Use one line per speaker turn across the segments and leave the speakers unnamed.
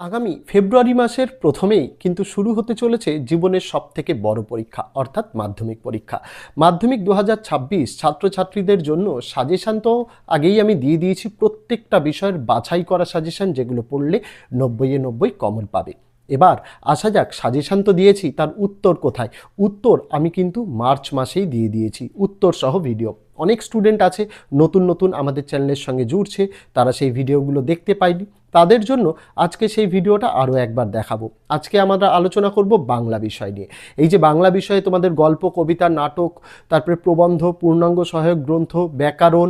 আগামী ফেব্রুয়ারি মাসের প্রথমেই কিন্তু শুরু হতে চলেছে জীবনের সব থেকে বড় পরীক্ষা, অর্থাৎ মাধ্যমিক পরীক্ষা। মাধ্যমিক দু হাজার ছাব্বিশ ছাত্রছাত্রীদের জন্য সাজেশান তো আগেই আমি দিয়ে দিয়েছি, প্রত্যেকটা বিষয়ের বাছাই করা সাজেশান যেগুলো পড়লে নব্বইয়ে নব্বই কমন পাবে। এবার আসা যাক সাজেশান তো দিয়েছি, তার উত্তর কোথায়? উত্তর আমি কিন্তু মার্চ মাসেই দিয়ে দিয়েছি, উত্তর সহ ভিডিও অনেক স্টুডেন্ট আছে, নতুন নতুন আমাদের চ্যানেলের সঙ্গে জুড়ছে, তারা সেই ভিডিওগুলো দেখতে পায়নি। তাদের জন্য আজকে সেই ভিডিওটা আরও একবার দেখাবো। আজকে আমরা আলোচনা করব বাংলা বিষয় নিয়ে। এই যে বাংলা বিষয়ে তোমাদের গল্প, কবিতা, নাটক, তারপরে প্রবন্ধ, পূর্ণাঙ্গ সহায়ক গ্রন্থ, ব্যাকরণ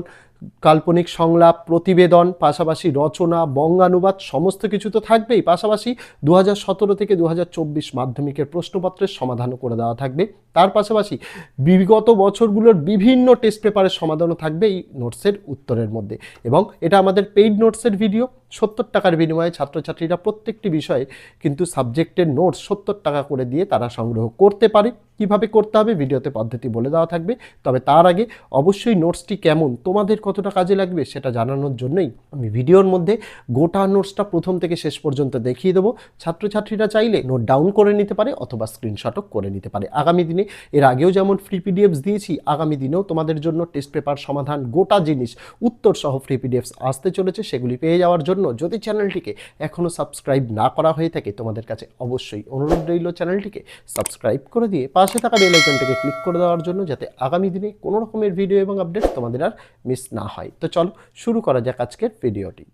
কাল্পনিক সংলাপ, প্রতিবেদন, পাশাপাশি রচনা, বঙ্গানুবাদ, সমস্ত কিছু তো থাকবেই। পাশাপাশি দু সতেরো থেকে দু হাজার চব্বিশ মাধ্যমিকের প্রশ্নপত্রের সমাধানও করে দেওয়া থাকবে। তার পাশাপাশি বিগত বছরগুলোর বিভিন্ন টেস্ট পেপারের সমাধানও থাকবে এই নোটসের উত্তরের মধ্যে। এবং এটা আমাদের পেইড নোটসের ভিডিও সত্তর টাকার বিনিময়ে ছাত্রছাত্রীরা প্রত্যেকটি বিষয়ে কিন্তু সাবজেক্টের নোটস সত্তর টাকা করে দিয়ে তারা সংগ্রহ করতে পারে। কীভাবে করতে হবে ভিডিওতে পদ্ধতি বলে দেওয়া থাকবে। তবে তার আগে অবশ্যই নোটসটি কেমন, তোমাদের কতটা কাজে লাগবে সেটা জানানোর জন্যই আমি ভিডিওর মধ্যে গোটা নোটসটা প্রথম থেকে শেষ পর্যন্ত দেখিয়ে দেবো। ছাত্রছাত্রীরা চাইলে নোট ডাউন করে নিতে পারে অথবা স্ক্রিনশটও করে নিতে পারে। আগামী দিনে এর আগেও যেমন ফ্রি পিডিএফস দিয়েছি, আগামী দিনেও তোমাদের জন্য টেস্ট পেপার সমাধান গোটা জিনিস উত্তর সহ ফ্রি পিডিএফস আসতে চলেছে, সেগুলি পেয়ে যাওয়ার জন্য যদি চ্যানেলটিকে এখনও সাবস্ক্রাইব না করা হয়ে থাকে, তোমাদের কাছে অবশ্যই অনুরোধ রইল চ্যানেলটিকে সাবস্ক্রাইব করে দিয়ে পাশে থাকা বেল আইকনটিকে ক্লিক করে দেওয়ার জন্য, যাতে আগামী দিনে কোনো রকমের ভিডিও এবং আপডেট তোমাদের আর মিস না হয়। তো চলো, শুরু করা যাক আজকের ভিডিওটি।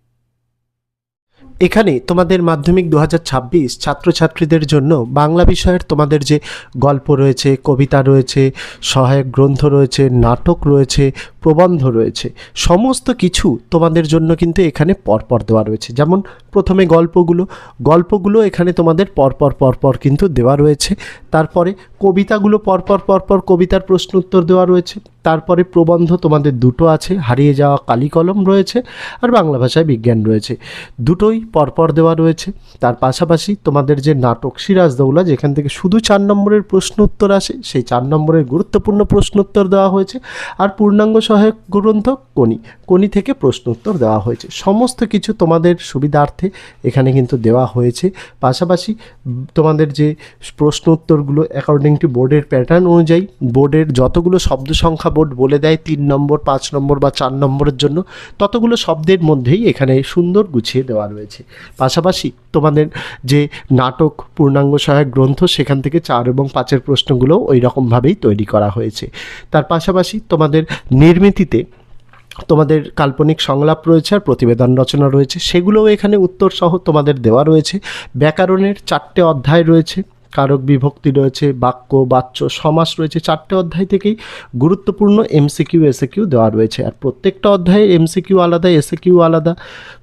এখানে তোমাদের মাধ্যমিক দু হাজার ছাব্বিশ ছাত্রছাত্রীদের জন্য বাংলা বিষয়ের তোমাদের যে গল্প রয়েছে, কবিতা রয়েছে, সহায়ক গ্রন্থ রয়েছে, নাটক রয়েছে, প্রবন্ধ রয়েছে, সমস্ত কিছু তোমাদের জন্য কিন্তু এখানে পরপর দেওয়া রয়েছে। যেমন প্রথমে গল্পগুলো গল্পগুলো এখানে তোমাদের পরপর পরপর কিন্তু দেওয়া রয়েছে। তারপরে কবিতাগুলো পরপর পরপর কবিতার প্রশ্ন উত্তর দেওয়া রয়েছে। তারপরে প্রবন্ধ তোমাদের দুটো আছে, হারিয়ে যাওয়া কালি কলম রয়েছে আর বাংলা ভাষায় বিজ্ঞান রয়েছে। দুটোই পরপর দেওয়া রয়েছে। তার পাশাপাশি তোমাদের যে নাটক সিরাজদৌলা, যেখান থেকে শুধু চার নম্বরের প্রশ্ন উত্তর আসে, সেই চার নম্বরের গুরুত্বপূর্ণ প্রশ্ন উত্তর দেওয়া হয়েছে। আর পূর্ণাঙ্গ সহায়ক গ্রন্থ কোনি কোনি থেকে প্রশ্ন উত্তর দেওয়া হয়েছে। সমস্ত কিছু তোমাদের সুবিধার্থে এখানে কিন্তু দেওয়া হয়েছে। পাশাপাশি তোমাদের যে প্রশ্ন উত্তরগুলো অ্যাকর্ডিং টু বোর্ডের প্যাটার্ন অনুযায়ী বোর্ডের যতগুলো শব্দ সংখ্যা বোর্ড বলে দেয় তিন নম্বর, পাঁচ নম্বর বা চার নম্বরের জন্য। ততগুলো শব্দের মধ্যেই এখানে সুন্দর গুছিয়ে দেওয়া রয়েছে। পাশাপাশি তোমাদের যে নাটক, পূর্ণাঙ্গ সহায়ক গ্রন্থ, সেখান থেকে চার এবং পাঁচের প্রশ্নগুলো ওই রকমভাবেই তৈরি করা হয়েছে। তার পাশাপাশি তোমাদের নির্মিতিতে তোমাদের কাল্পনিক সংলাপ রয়েছে আর প্রতিবেদন রচনা রয়েছে। সেগুলোও এখানে উত্তরসহ তোমাদের দেওয়া রয়েছে। ব্যাকরণের চারটে অধ্যায় রয়েছে। কারক বিভক্তি রয়েছে, বাক্য, বাচ্য, সমাস রয়েছে, চারটে অধ্যায় থেকেই গুরুত্বপূর্ণ এমসিকিউ এসএকিউ দেওয়া রয়েছে। আর প্রত্যেকটা অধ্যায়ে এমসিকিউ আলাদা এসএকিউ আলাদা,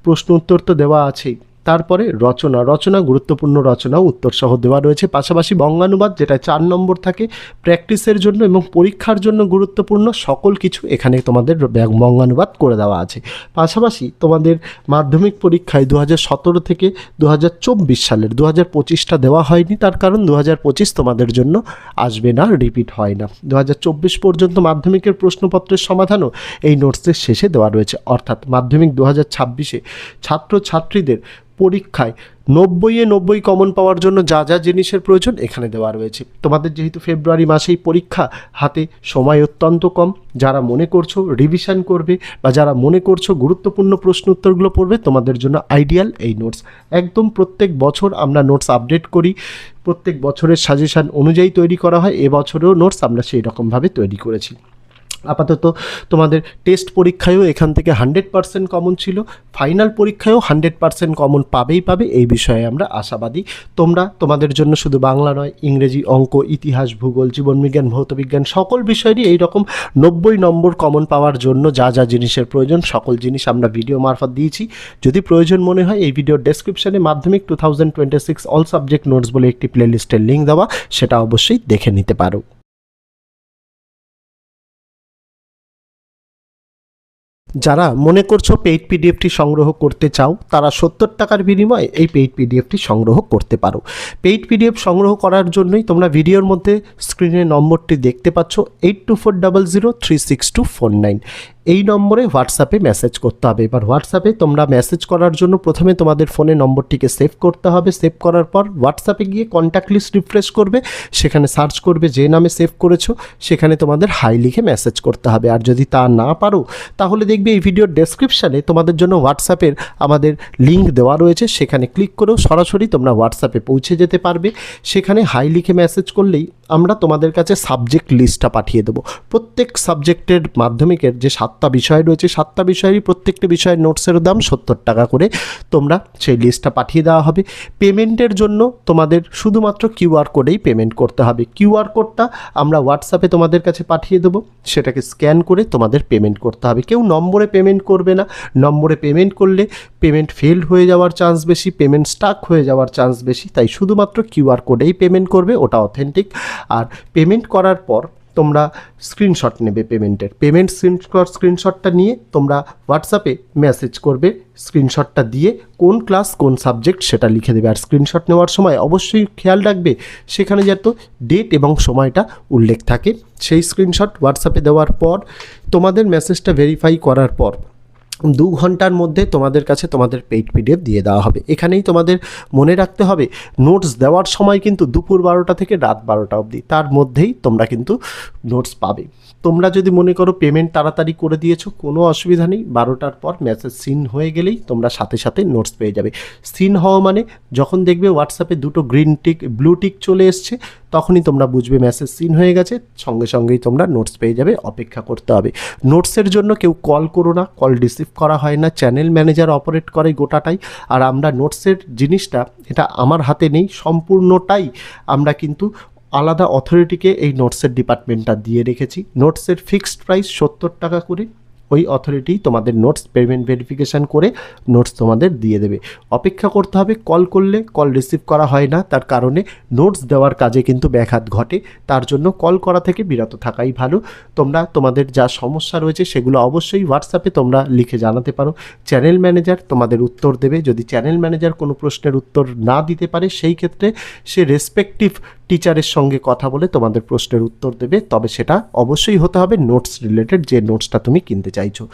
প্রশ্ন উত্তর তো দেওয়া আছেই। তারপরে রচনা রচনা, গুরুত্বপূর্ণ রচনা উত্তর সহ দেওয়া রয়েছে। পাশাপাশি বঙ্গানুবাদ যেটা চার নম্বর থাকে, প্র্যাকটিসের জন্য এবং পরীক্ষার জন্য গুরুত্বপূর্ণ সকল কিছু এখানে তোমাদের বঙ্গানুবাদ করে দেওয়া আছে। পাশাপাশি তোমাদের মাধ্যমিক পরীক্ষায় দু সতেরো থেকে দু চব্বিশ সালের দু হাজার পঁচিশটা দেওয়া হয়নি। তার কারণ দু হাজার পঁচিশ তোমাদের জন্য আসবে না, রিপিট হয় না। দু হাজার চব্বিশ পর্যন্ত মাধ্যমিকের প্রশ্নপত্রের সমাধানও এই নোটসের শেষে দেওয়া রয়েছে। অর্থাৎ মাধ্যমিক দু হাজার ছাব্বিশে ছাত্রছাত্রীদের পরীক্ষায় নব্বইয়ে নব্বই কমন পাওয়ার জন্য যা যা জিনিসের প্রয়োজন এখানে দেওয়া রয়েছে। তোমাদের যেহেতু ফেব্রুয়ারি মাসেই পরীক্ষা, হাতে সময় অত্যন্ত কম। যারা মনে করছ রিভিশন করবে বা যারা মনে করছ গুরুত্বপূর্ণ প্রশ্ন উত্তরগুলো পড়বে, তোমাদের জন্য আইডিয়াল এই নোটস একদম প্রত্যেক বছর আমরা নোটস আপডেট করি। প্রত্যেক বছরের সাজেশান অনুযায়ী তৈরি করা হয়। এবছরেও নোটস আমরা সেই রকমভাবে তৈরি করেছি। আপাতত তোমাদের টেস্ট পরীক্ষায়ও এখান থেকে হান্ড্রেড পার্সেন্ট কমন ছিল। ফাইনাল পরীক্ষায়ও হান্ড্রেড পার্সেন্ট কমন পাবেই পাবে, এই বিষয়ে আমরা আশাবাদী। তোমরা তোমাদের জন্য শুধু বাংলা নয়, ইংরেজি, অঙ্ক, ইতিহাস, ভূগোল জীবনবিজ্ঞান ভৌতবিজ্ঞান সকল বিষয়েরই এই রকম নব্বই নম্বর কমন পাওয়ার জন্য যা যা জিনিসের প্রয়োজন, সকল জিনিস আমরা ভিডিও মারফত দিয়েছি। যদি প্রয়োজন মনে হয়, এই ভিডিওর ডেসক্রিপশনে মাধ্যমিক two thousand twenty six all subject notes বলে একটি প্লেলিস্টের লিঙ্ক দেওয়া, সেটা অবশ্যই দেখে নিতে পারো। যারা মনে করছ পেইড পিডিএফটি সংগ্রহ করতে চাও, তারা সত্তর টাকার বিনিময়ে এই পেইড পিডিএফটি সংগ্রহ করতে পারো। পেইড পিডিএফ সংগ্রহ করার জন্যই তোমরা ভিডিওর মধ্যে স্ক্রিনে নম্বরটি দেখতে পাচ্ছ eight two four double zero three six two four nine এই নম্বরে হোয়াটসঅ্যাপে মেসেজ করতে হবে। এবার হোয়াটসঅ্যাপে তোমরা মেসেজ করার জন্য প্রথমে তোমাদের ফোনে নম্বরটিকে সেভ করতে হবে। সেভ করার পর হোয়াটসঅ্যাপে গিয়ে কন্ট্যাক্ট লিস্ট রিফ্রেশ করবে। সেখানে সার্চ করবে যে নামে সেভ করেছ। সেখানে তোমাদের হাই লিখে মেসেজ করতে হবে। আর যদি তা না পারো, তাহলে দেখবে এই ভিডিওর ডেসক্রিপশানে তোমাদের জন্য হোয়াটসঅ্যাপের আমাদের লিঙ্ক দেওয়া রয়েছে। সেখানে ক্লিক করেও সরাসরি তোমরা হোয়াটসঅ্যাপে পৌঁছে যেতে পারবে। সেখানে হাই লিখে মেসেজ করলেই আমরা তোমাদের কাছে সাবজেক্ট লিস্টটা পাঠিয়ে দেবো। প্রত্যেক সাবজেক্টের মাধ্যমিকের যে সাতটা বিষয় রয়েছে। সাতটা বিষয়েরই প্রত্যেকটি বিষয়ের নোটসের দাম সত্তর টাকা করে তোমরা সেই লিস্টটা পাঠিয়ে দেওয়া হবে। পেমেন্টের জন্য তোমাদের শুধুমাত্র কিউআর কোডেই পেমেন্ট করতে হবে। কিউআর কোডটা আমরা হোয়াটসঅ্যাপে তোমাদের কাছে পাঠিয়ে দেবো। সেটাকে স্ক্যান করে তোমাদের পেমেন্ট করতে হবে। কেউ নম্বরে পেমেন্ট করবে না। নম্বরে পেমেন্ট করলে পেমেন্ট ফেল হয়ে যাওয়ার চান্স বেশি পেমেন্ট স্টাক হয়ে যাওয়ার চান্স বেশি। তাই শুধুমাত্র কিউআর কোডেই পেমেন্ট করবে, ওটা অথেন্টিক আর পেমেন্ট করার পর তোমরা স্ক্রিনশট নেবে পেমেন্টের পেমেন্ট স্ক্রিনশট স্ক্রিনশটটা নিয়ে তোমরা হোয়াটসঅ্যাপে মেসেজ করবে স্ক্রিনশটটা দিয়ে কোন ক্লাস কোন সাবজেক্ট সেটা লিখে দেবে। আর স্ক্রিনশট নেওয়ার সময় অবশ্যই খেয়াল রাখবে, সেখানে যত ডেট এবং সময়টা উল্লেখ থাকে। সেই স্ক্রিনশট হোয়াটসঅ্যাপে দেওয়ার পর, তোমাদের মেসেজটা ভেরিফাই করার পর দু ঘণ্টার মধ্যে তোমাদের কাছে তোমাদের পেইড পিডিএফ দিয়ে দেওয়া হবে। এখানেই তোমাদের মনে রাখতে হবে নোটস দেওয়ার সময় কিন্তু দুপুর বারোটা থেকে রাত বারোটা অবধি, তার মধ্যেই তোমরা কিন্তু নোটস পাবে। তোমরা যদি মনে করো পেমেন্ট তাড়াতাড়ি করে দিয়েছ, কোনো অসুবিধা নেই। বারোটার পর মেসেজ সিন হয়ে গেলেই তোমরা সাথে সাথে নোটস পেয়ে যাবে। সিন হওয়া মানে যখন দেখবে হোয়াটসঅ্যাপে দুটো গ্রিন টিক ব্লু টিক চলে এসছে, তখনই তোমরা বুঝবে মেসেজ সিন হয়ে গেছে। সঙ্গে সঙ্গেই তোমরা নোটস পেয়ে যাবে, অপেক্ষা করতে হবে। নোটসের জন্য কেউ কল করো না কল রিসিভ করা হয় না। চ্যানেল ম্যানেজার অপারেট করে গোটাটাই। আর আমরা নোটসের জিনিসটা, এটা আমার হাতে নেই, সম্পূর্ণটাই আমরা কিন্তু আলাদা অথরিটিকে এই নোটসের ডিপার্টমেন্টটা দিয়ে রেখেছি। নোটসের ফিক্সড প্রাইস সত্তর টাকা করে। ওই অথরিটি তোমাদের নোটস পেমেন্ট ভেরিফিকেশান করে নোটস তোমাদের দিয়ে দেবে। অপেক্ষা করতে হবে, কল করলে কল রিসিভ করা হয় না। তার কারণে নোটস দেওয়ার কাজে কিন্তু ব্যাঘাত ঘটে। তার জন্য কল করা থেকে বিরত থাকাই ভালো। তোমরা, তোমাদের যা সমস্যা রয়েছে সেগুলো অবশ্যই হোয়াটসঅ্যাপে তোমরা লিখে জানাতে পারো। চ্যানেল ম্যানেজার তোমাদের উত্তর দেবে। যদি চ্যানেল ম্যানেজার কোনো প্রশ্নের উত্তর না দিতে পারে, সেই ক্ষেত্রে সে রেসপেক্টিভ টিচারের সঙ্গে কথা বলে তোমাদের প্রশ্নের উত্তর দেবে, তবে সেটা অবশ্যই হতে হবে নোটস রিলেটেড যে নোটসটা তুমি কিনতে চাইছো।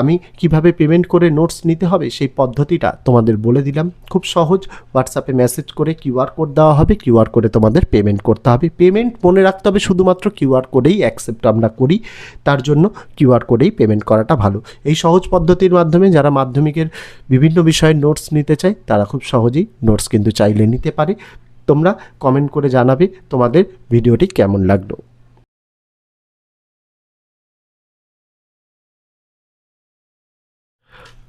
আমি কীভাবে পেমেন্ট করে নোটস নিতে হবে সেই পদ্ধতিটা তোমাদের বলে দিলাম। খুব সহজ হোয়াটসঅ্যাপে মেসেজ করে কিউআর কোড দেওয়া হবে কিউআর কোডে তোমাদের পেমেন্ট করতে হবে। পেমেন্ট মনে রাখতে হবে শুধুমাত্র কিউআর কোডেই অ্যাকসেপ্ট আমরা করি, তার জন্য কিউআর কোডেই পেমেন্ট করাটা ভালো। এই সহজ পদ্ধতির মাধ্যমে যারা মাধ্যমিকের বিভিন্ন বিষয়ের নোটস নিতে চায়, তারা খুব সহজেই নোটস কিন্তু চাইলে নিতে পারে। তোমরা কমেন্ট করে জানাবে তোমাদের ভিডিওটি কেমন লাগল।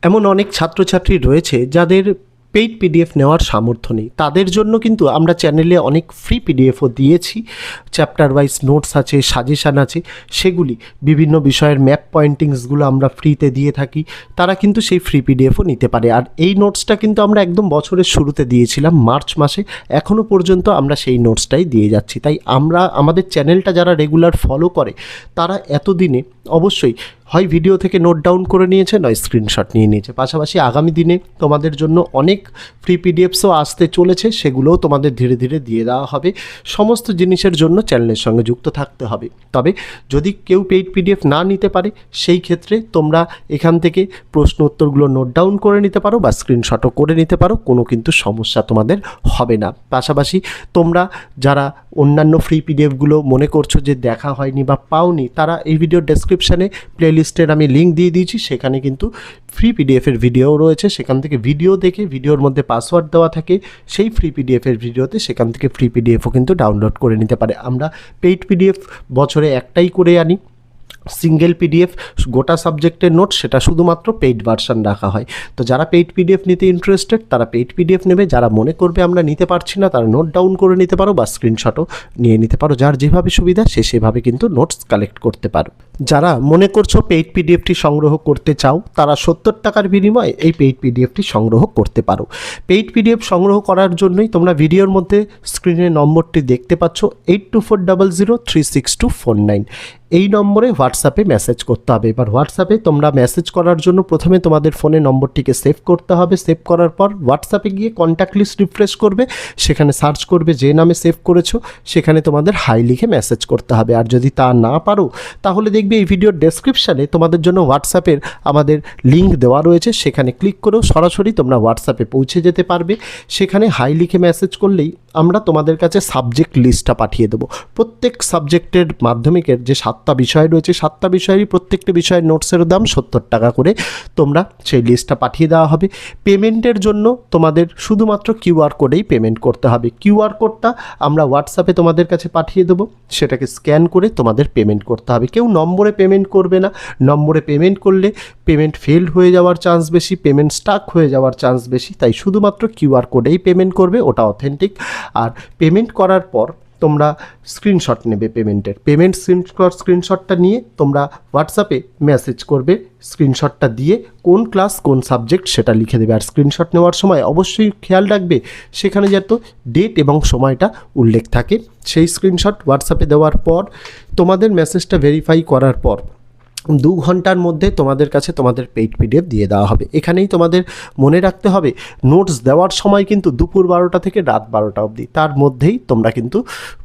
এমন অনেক ছাত্রছাত্রী রয়েছে যাদের পেইড পিডিএফ নেওয়ার সামর্থ্য নেই। তাদের জন্য কিন্তু আমরা চ্যানেলে অনেক ফ্রি পিডিএফও দিয়েছি। চ্যাপ্টার ওয়াইজ নোটস আছে সাজেশান আছে, সেগুলি বিভিন্ন বিষয়ের ম্যাপ পয়েন্টিংসগুলো আমরা ফ্রিতে দিয়ে থাকি। তারা কিন্তু সেই ফ্রি পিডিএফও নিতে পারে। আর এই নোটসটা কিন্তু আমরা একদম বছরের শুরুতে দিয়েছিলাম, মার্চ মাসে। এখনও পর্যন্ত আমরা সেই নোটসটাই দিয়ে যাচ্ছি। তাই আমরা, আমাদের চ্যানেলটা যারা রেগুলার ফলো করে, তারা এতদিনে অবশ্যই। হয় ভিডিও থেকে নোট ডাউন করে নিয়েছে, নয় স্ক্রিনশট নিয়ে নিয়েছে। পাশাপাশি আগামী দিনে তোমাদের জন্য অনেক ফ্রি পিডিএফসও আসতে চলেছে, সেগুলোও তোমাদের ধীরে ধীরে দিয়ে দেওয়া হবে। সমস্ত জিনিসের জন্য চ্যানেলের সঙ্গে যুক্ত থাকতে হবে। তবে যদি কেউ পেইড পিডিএফ না নিতে পারে, সেই ক্ষেত্রে তোমরা এখান থেকে প্রশ্ন উত্তরগুলো নোট ডাউন করে নিতে পারো বা স্ক্রিনশটও করে নিতে পারো, কোনো কিন্তু সমস্যা তোমাদের হবে না। পাশাপাশি তোমরা যারা অন্যান্য ফ্রি পিডিএফগুলো মনে করছ যে দেখা হয়নি বা পাওনি, তারা এই ভিডিওর ডেসক্রিপশানে প্লেলিস্টের আমি লিঙ্ক দিয়ে দিয়েছি, সেখানে কিন্তু ফ্রি পিডিএফের ভিডিও রয়েছে, সেখান থেকে ভিডিও দেখে ভিডিওর মধ্যে পাসওয়ার্ড দেওয়া থাকে, সেই ফ্রি পিডিএফের ভিডিওতে সেখান থেকে ফ্রি পিডিএফও কিন্তু ডাউনলোড করে নিতে পারে। আমরা পেইড পিডিএফ বছরে একটাই করে আনি। সিঙ্গেল পিডিএফ গোটা সাবজেক্টের নোট সেটা শুধুমাত্র পেইড ভার্সান রাখা হয়। তো যারা পেইড পিডিএফ নিতে ইন্টারেস্টেড তারা পেইড পিডিএফ নেবে। যারা মনে করবে আমরা নিতে পারছি না, তারা নোট ডাউন করে নিতে পারো বা স্ক্রিনশটও নিয়ে নিতে পারো। যার যেভাবে সুবিধা, সে সেভাবে কিন্তু নোটস কালেক্ট করতে পারো। যারা মনে করছ পেইড পিডিএফটি সংগ্রহ করতে চাও, তারা সত্তর টাকার বিনিময়ে এই পেইড পিডিএফটি সংগ্রহ করতে পারো। পেইড পিডিএফ সংগ্রহ করার জন্যই তোমরা ভিডিওর মধ্যে স্ক্রিনে নম্বরটি দেখতে পাচ্ছ eight two four double zero three six two four nine এই নম্বরে হোয়াটসঅ্যাপে মেসেজ করতে হবে। এবার হোয়াটসঅ্যাপে তোমরা মেসেজ করার জন্য প্রথমে তোমাদের ফোনে নম্বরটিকে সেভ করতে হবে। সেভ করার পর হোয়াটসঅ্যাপে গিয়ে কন্ট্যাক্ট লিস্ট রিফ্রেশ করবে। সেখানে সার্চ করবে যে নামে সেভ করেছ। সেখানে তোমাদের হাই লিখে মেসেজ করতে হবে। আর যদি তা না পারো, তাহলে দেখবে এই ভিডিওর ডেসক্রিপশানে তোমাদের জন্য হোয়াটসঅ্যাপের আমাদের লিঙ্ক দেওয়া রয়েছে। সেখানে ক্লিক করেও সরাসরি তোমরা হোয়াটসঅ্যাপে পৌঁছে যেতে পারবে। সেখানে হাই লিখে মেসেজ করলেই আমরা তোমাদের কাছে সাবজেক্ট লিস্টটা পাঠিয়ে দেবো। প্রত্যেক সাবজেক্টের মাধ্যমিকের যে সাতটা বিষয় রয়েছে। সাতটা বিষয়েরই প্রত্যেকটি বিষয়ের নোটসের দাম সত্তর টাকা করে তোমরা সেই লিস্টটা পাঠিয়ে দেওয়া হবে। পেমেন্টের জন্য তোমাদের শুধুমাত্র কিউআর কোডেই পেমেন্ট করতে হবে। কিউআর কোডটা আমরা হোয়াটসঅ্যাপে তোমাদের কাছে পাঠিয়ে দেবো। সেটাকে স্ক্যান করে তোমাদের পেমেন্ট করতে হবে। কেউ নম্বরে পেমেন্ট করবে না। নম্বরে পেমেন্ট করলে পেমেন্ট ফেলড হয়ে যাওয়ার চান্স বেশি পেমেন্ট স্টাক হয়ে যাওয়ার চান্স বেশি। তাই শুধুমাত্র কিউআর কোডেই পেমেন্ট করবে, ওটা অথেন্টিক আর পেমেন্ট করার পর তোমরা স্ক্রিনশট নেবে পেমেন্টের পেমেন্ট স্ক্রিনশট স্ক্রিনশটটা নিয়ে তোমরা হোয়াটসঅ্যাপে মেসেজ করবে স্ক্রিনশটটা দিয়ে কোন ক্লাস কোন সাবজেক্ট সেটা লিখে দেবে। আর স্ক্রিনশট নেওয়ার সময় অবশ্যই খেয়াল রাখবে, সেখানে যাতে ডেট এবং সময়টা উল্লেখ থাকে। সেই স্ক্রিনশট হোয়াটসঅ্যাপে দেওয়ার পর, তোমাদের মেসেজটা ভেরিফাই করার পর দু ঘণ্টার মধ্যে তোমাদের কাছে তোমাদের পেইড পিডিএফ দিয়ে দেওয়া হবে। এখানেই তোমাদের মনে রাখতে হবে নোটস দেওয়ার সময় কিন্তু দুপুর বারোটা থেকে রাত বারোটা অবধি, তার মধ্যেই তোমরা কিন্তু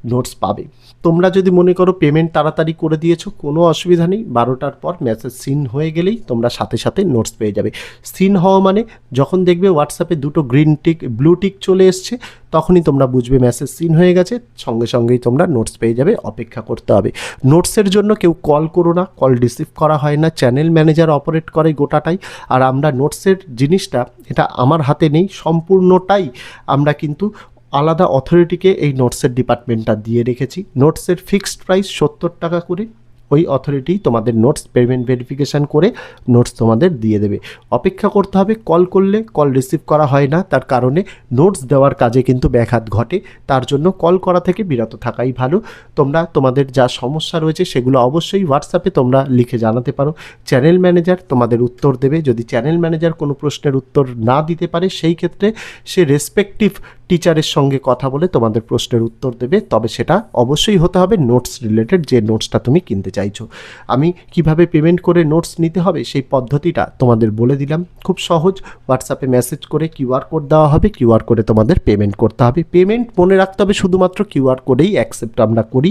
নোটস পাবে। তোমরা যদি মনে করো পেমেন্ট তাড়াতাড়ি করে দিয়েছ, কোনো অসুবিধা নেই। বারোটার পর মেসেজ সিন হয়ে গেলেই তোমরা সাথে সাথে নোটস পেয়ে যাবে। সিন হওয়া মানে যখন দেখবে হোয়াটসঅ্যাপে দুটো গ্রিন টিক ব্লু টিক চলে এসছে, তখনই তোমরা বুঝবে মেসেজ সিন হয়ে গেছে। সঙ্গে সঙ্গেই তোমরা নোটস পেয়ে যাবে, অপেক্ষা করতে হবে। নোটসের জন্য কেউ কল করো না কল রিসিভ করা হয় না। চ্যানেল ম্যানেজার অপারেট করে গোটাটাই। আর আমরা নোটসের জিনিসটা, এটা আমার হাতে নেই, সম্পূর্ণটাই আমরা কিন্তু আলাদা অথরিটিকে এই নোটসের ডিপার্টমেন্টটা দিয়ে রেখেছি। নোটসের ফিক্সড প্রাইস সত্তর টাকা করে। ওই অথরিটি তোমাদের নোটস পেমেন্ট ভেরিফিকেশান করে নোটস তোমাদের দিয়ে দেবে। অপেক্ষা করতে হবে, কল করলে কল রিসিভ করা হয় না। তার কারণে নোটস দেওয়ার কাজে কিন্তু ব্যাঘাত ঘটে। তার জন্য কল করা থেকে বিরত থাকাই ভালো। তোমরা, তোমাদের যা সমস্যা রয়েছে সেগুলো অবশ্যই হোয়াটসঅ্যাপে তোমরা লিখে জানাতে পারো। চ্যানেল ম্যানেজার তোমাদের উত্তর দেবে। যদি চ্যানেল ম্যানেজার কোনো প্রশ্নের উত্তর না দিতে পারে, সেই ক্ষেত্রে সে রেসপেক্টিভ টিচারের সঙ্গে কথা বলে তোমাদের প্রশ্নের উত্তর দেবে, তবে সেটা অবশ্যই হতে হবে নোটস রিলেটেড যে নোটসটা তুমি কিনতে চাইছো। আমি কীভাবে পেমেন্ট করে নোটস নিতে হবে সেই পদ্ধতিটা তোমাদের বলে দিলাম। খুব সহজ হোয়াটসঅ্যাপে মেসেজ করে কিউআর কোড দেওয়া হবে কিউআর কোডে তোমাদের পেমেন্ট করতে হবে। পেমেন্ট মনে রাখতে হবে শুধুমাত্র কিউআর কোডেই অ্যাকসেপ্ট আমরা করি,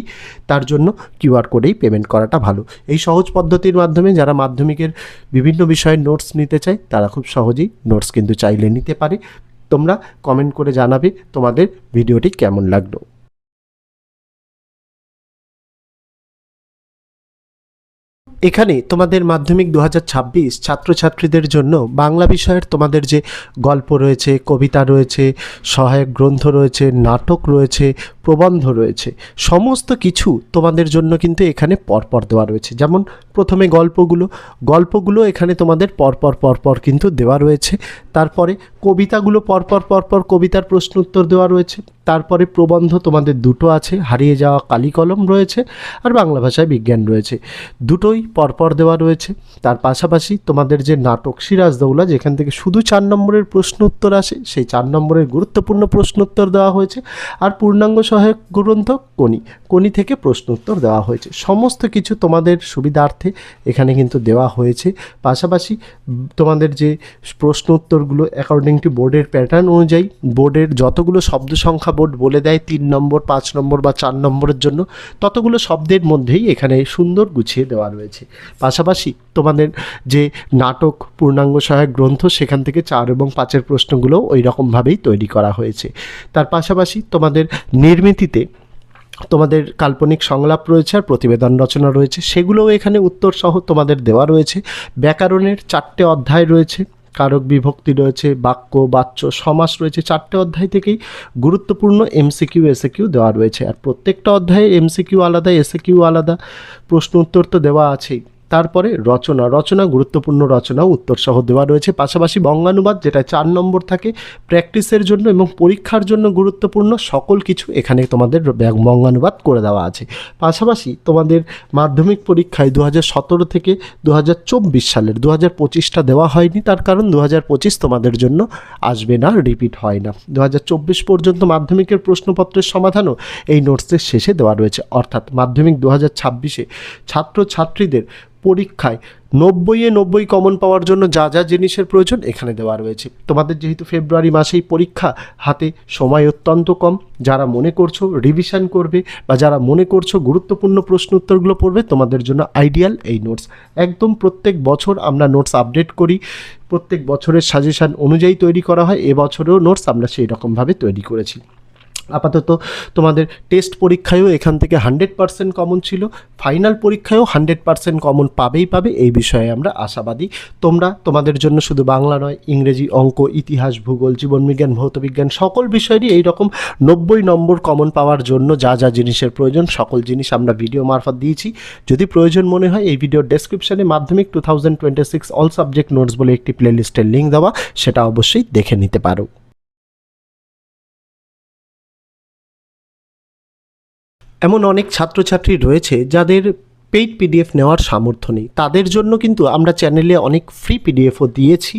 তার জন্য কিউআর কোডেই পেমেন্ট করাটা ভালো। এই সহজ পদ্ধতির মাধ্যমে যারা মাধ্যমিকের বিভিন্ন বিষয়ে নোটস নিতে চায়, তারা খুব সহজেই নোটস কিন্তু চাইলে নিতে পারে। তোমরা কমেন্ট করে জানাবে তোমাদের ভিডিওটি কেমন লাগল। এখানে তোমাদের মাধ্যমিক দু হাজার ছাব্বিশ ছাত্রছাত্রীদের জন্য বাংলা বিষয়ের তোমাদের যে গল্প রয়েছে, কবিতা রয়েছে, সহায়ক গ্রন্থ রয়েছে, নাটক রয়েছে, প্রবন্ধ রয়েছে, সমস্ত কিছু তোমাদের জন্য কিন্তু এখানে পরপর দেওয়া রয়েছে। যেমন প্রথমে গল্পগুলো গল্পগুলো এখানে তোমাদের পরপর পরপর কিন্তু দেওয়া রয়েছে। তারপরে কবিতাগুলো পরপর পরপর কবিতার প্রশ্ন উত্তর দেওয়া রয়েছে। তারপরে প্রবন্ধ তোমাদের দুটো আছে, হারিয়ে যাওয়া কালিকলম রয়েছে আর বাংলা ভাষায় বিজ্ঞান রয়েছে। দুটোই পরপর দেওয়া রয়েছে। তার পাশাপাশি তোমাদের যে নাটক সিরাজদৌলা যেখান থেকে শুধু চার নম্বরের প্রশ্ন উত্তর আসে, সেই চার নম্বরের গুরুত্বপূর্ণ প্রশ্ন উত্তর দেওয়া হয়েছে। আর পূর্ণাঙ্গ সহায়ক গ্রন্থ কোনি কোনি থেকে প্রশ্ন উত্তর দেওয়া হয়েছে। সমস্ত কিছু তোমাদের সুবিধার্থে এখানে কিন্তু দেওয়া হয়েছে। পাশাপাশি তোমাদের যে প্রশ্ন উত্তরগুলো অ্যাকর্ডিং টু বোর্ডের প্যাটার্ন অনুযায়ী বোর্ডের যতগুলো শব্দ সংখ্যা বোর্ড বলে দেয়, তিন নম্বর, পাঁচ নম্বর বা চার নম্বরের জন্য, ততগুলো শব্দের মধ্যেই এখানে সুন্দর গুছিয়ে দেওয়া রয়েছে। পাশাপাশি তোমাদের যে নাটক, পূর্ণাঙ্গ সহায়ক গ্রন্থ, সেখান থেকে চার এবং পাঁচের প্রশ্নগুলো ওই রকমভাবেই তৈরি করা হয়েছে। তার পাশাপাশি তোমাদের নির্মিতিতে তোমাদের কাল্পনিক সংলাপ রয়েছে আর প্রতিবেদন রচনা রয়েছে। সেগুলোও এখানে উত্তরসহ তোমাদের দেওয়া রয়েছে। ব্যাকরণের চারটে অধ্যায় রয়েছে। কারক বিভক্তি রয়েছে, বাক্য, বাচ্য, সমাস রয়েছে, চারটে অধ্যায় থেকেই গুরুত্বপূর্ণ এমসিকিউ এসএকিউ দেওয়া রয়েছে। আর প্রত্যেকটা অধ্যায়ে এমসিকিউ আলাদা এসএকিউ আলাদা, প্রশ্ন উত্তর তো দেওয়া আছেই। তারপরে রচনা রচনা, গুরুত্বপূর্ণ রচনা উত্তর সহ দেওয়া রয়েছে। পাশাপাশি বঙ্গানুবাদ যেটা চার নম্বর থাকে, প্র্যাকটিসের জন্য এবং পরীক্ষার জন্য গুরুত্বপূর্ণ সকল কিছু এখানে তোমাদের বঙ্গানুবাদ করে দেওয়া আছে। পাশাপাশি তোমাদের মাধ্যমিক পরীক্ষায় দু সতেরো থেকে দু হাজার চব্বিশ সালের দু হাজার পঁচিশটা দেওয়া হয়নি। তার কারণ দু হাজার পঁচিশ তোমাদের জন্য আসবে না, রিপিট হয় না। দু হাজার চব্বিশ পর্যন্ত মাধ্যমিকের প্রশ্নপত্রের সমাধানও এই নোটসের শেষে দেওয়া রয়েছে। অর্থাৎ মাধ্যমিক দু হাজার ছাব্বিশে ছাত্রছাত্রীদের পরীক্ষায় নব্বইয়ে নব্বই কমন পাওয়ার জন্য যা যা জিনিসের প্রয়োজন এখানে দেওয়া রয়েছে। তোমাদের যেহেতু ফেব্রুয়ারি মাসেই পরীক্ষা, হাতে সময় অত্যন্ত কম, যারা মনে করছ রিভিশন করবে বা যারা মনে করছ গুরুত্বপূর্ণ প্রশ্ন উত্তরগুলো পড়বে, তোমাদের জন্য আইডিয়াল এই নোটস একদম প্রত্যেক বছর আমরা নোটস আপডেট করি, প্রত্যেক বছরের সাজেশান অনুযায়ী তৈরি করা হয়, এবছরেও নোটস আমরা সেই রকমভাবে তৈরি করেছি। আপাতত তোমাদের টেস্ট পরীক্ষায়ও এখান থেকে হান্ড্রেড পার্সেন্ট কমন ছিল। ফাইনাল পরীক্ষায়ও হান্ড্রেড পার্সেন্ট কমন পাবেই পাবে, এই বিষয়ে আমরা আশাবাদী। তোমরা তোমাদের জন্য শুধু বাংলা নয়, ইংরেজি, অঙ্ক, ইতিহাস, ভূগোল জীবনবিজ্ঞান ভৌতবিজ্ঞান সকল বিষয়েরই এইরকম নব্বই নম্বর কমন পাওয়ার জন্য যা যা জিনিসের প্রয়োজন, সকল জিনিস আমরা ভিডিও মারফত দিয়েছি। যদি প্রয়োজন মনে হয়, এই ভিডিওর ডেসক্রিপশনে মাধ্যমিক two thousand twenty six all subject notes বলে একটি প্লেলিস্টের লিঙ্ক দেওয়া, সেটা অবশ্যই দেখে নিতে পারো। এমন অনেক ছাত্রছাত্রী রয়েছে যাদের পেইড পিডিএফ নেওয়ার সামর্থ্য নেই। তাদের জন্য কিন্তু আমরা চ্যানেলে অনেক ফ্রি পিডিএফও দিয়েছি।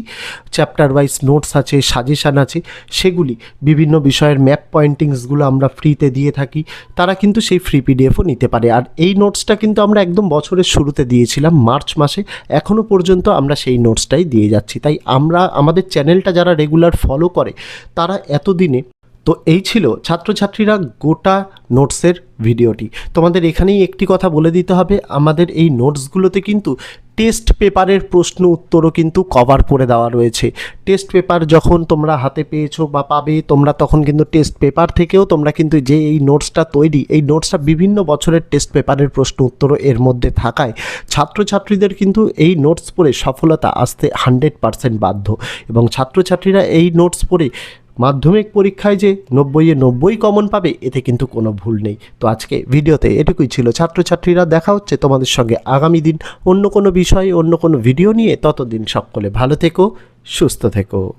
চ্যাপ্টার ওয়াইজ নোটস আছে সাজেশান আছে, সেগুলি, বিভিন্ন বিষয়ের ম্যাপ পয়েন্টিংসগুলো আমরা ফ্রিতে দিয়ে থাকি। তারা কিন্তু সেই ফ্রি পিডিএফও নিতে পারে। আর এই নোটসটা কিন্তু আমরা একদম বছরের শুরুতে দিয়েছিলাম, মার্চ মাসে। এখনও পর্যন্ত আমরা সেই নোটসটাই দিয়ে যাচ্ছি। তাই আমরা, আমাদের চ্যানেলটা যারা রেগুলার ফলো করে, তারা এতদিনে তো এই ছিল ছাত্রছাত্রীরা গোটা নোটসের ভিডিওটি। তোমাদের এখানেই একটি কথা বলে দিতে হবে, আমাদের এই নোটসগুলোতে কিন্তু টেস্ট পেপারের প্রশ্ন উত্তরও কিন্তু কভার করে দেওয়া রয়েছে। টেস্ট পেপার যখন তোমরা হাতে পেয়েছ বা পাবে, তোমরা তখন কিন্তু টেস্ট পেপার থেকেও তোমরা কিন্তু যে এই নোটসটা তৈরি, এই নোটসটা বিভিন্ন বছরের টেস্ট পেপারের প্রশ্ন উত্তরও এর মধ্যে থাকায় ছাত্রছাত্রীদের কিন্তু এই নোটস পড়ে সফলতা আসতে হান্ড্রেড পারসেন্ট বাধ্য। এবং ছাত্রছাত্রীরা এই নোটস পড়ে মাধ্যমিক পরীক্ষায় যে নব্বইয়ে নব্বই কমন পাবে, এতে কিন্তু কোনো ভুল নেই। তো আজকে ভিডিওতে এটুকুই ছিল। ছাত্রছাত্রীরা দেখা হচ্ছে তোমাদের সঙ্গে আগামী দিন অন্য কোনো বিষয়ে, অন্য কোনো ভিডিও নিয়ে। ততদিন সকলে ভালো থেকো, সুস্থ থেকো।